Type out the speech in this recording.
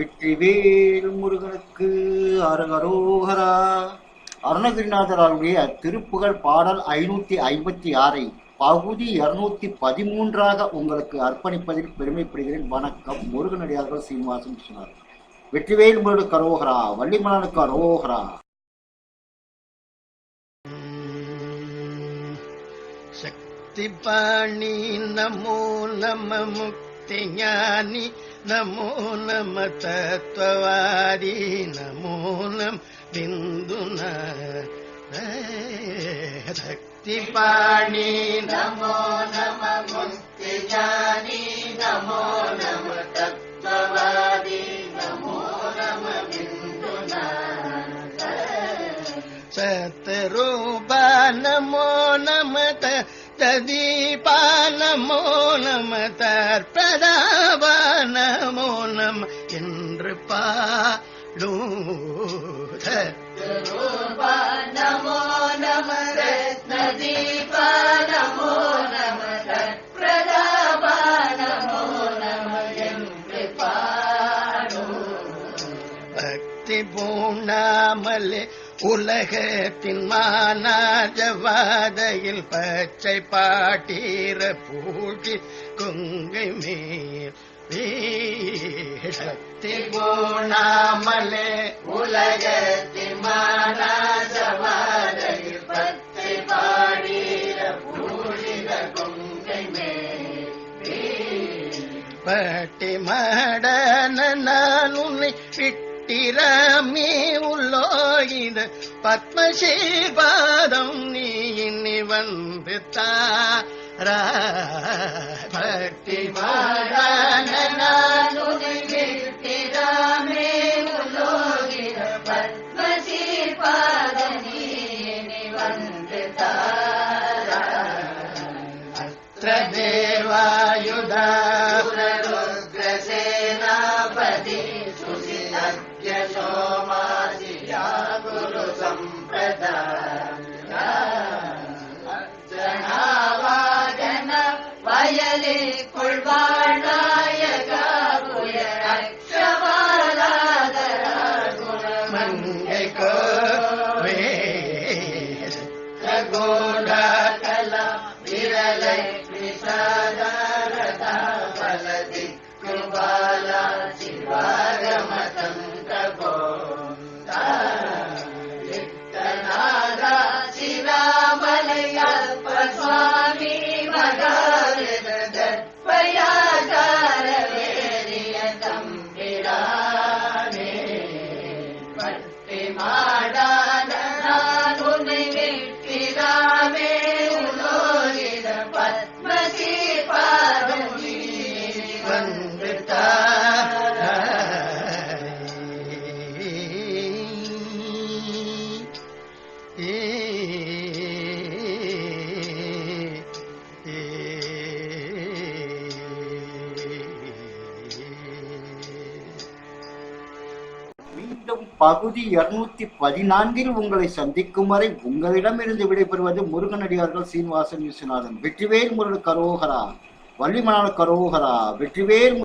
வெற்றிவேல் முருகனுக்கு அருகரோகரா. அருணகிரிநாதராருடைய திருப்புகழ் பாடல் ஐநூத்தி ஐம்பத்தி ஆறை பகுதி இருநூத்தி பதிமூன்றாக உங்களுக்கு அர்ப்பணிப்பதில் பெருமைப்படுகிறேன். வணக்கம். முருகனடியார்கள் சீனிவாசன் சொன்னார். வெற்றிவேல் முருடு கரோகரா வள்ளிமலனுக்கு அரோகரா. சக்தி பாணி நமோ நம முக்தி ஞானி. नमो नमत तत्त्ववादी नमो नम निन्दुना भक्तिपाणि नमो नम सतरूपा नमो नमत तदीपा नमो नमतर्प्रदा நமோ நம் என்று பாடூத நமோ நம ரத்னதீப நமோ நம பிரதாப நமோ நம உலகத்தின் மாநாஜவாதையில் பச்சை பாட்டீர பூட்டி கொங்கை மேல் வீழத்தி பூணாமலே உலகத்தின் மானாசவாதையில் பத்தை பாடிய பூழித கொங்கை பட்டி மடன நான் உன்னை விட்டிராமே உள்ளோகித பத்மசீபாதம் நீ இன்னி வந்து தாரா. பட்டி மடன देवायुधा प्रग्रसेनापति सुमाचिरा गुरुसम्प्रदा மீண்டும் பகுதி இருநூத்தி பதினான்கில் உங்களை சந்திக்கும் வரை உங்களிடமிருந்து விடைபெறுவது முருகனடியார்கள் சீனிவாசன் விஸ்வநாதன். வெற்றிவேல் முருகனுக்கு கரோகரா வள்ளிமணால் கரோகரா வெற்றிவேல்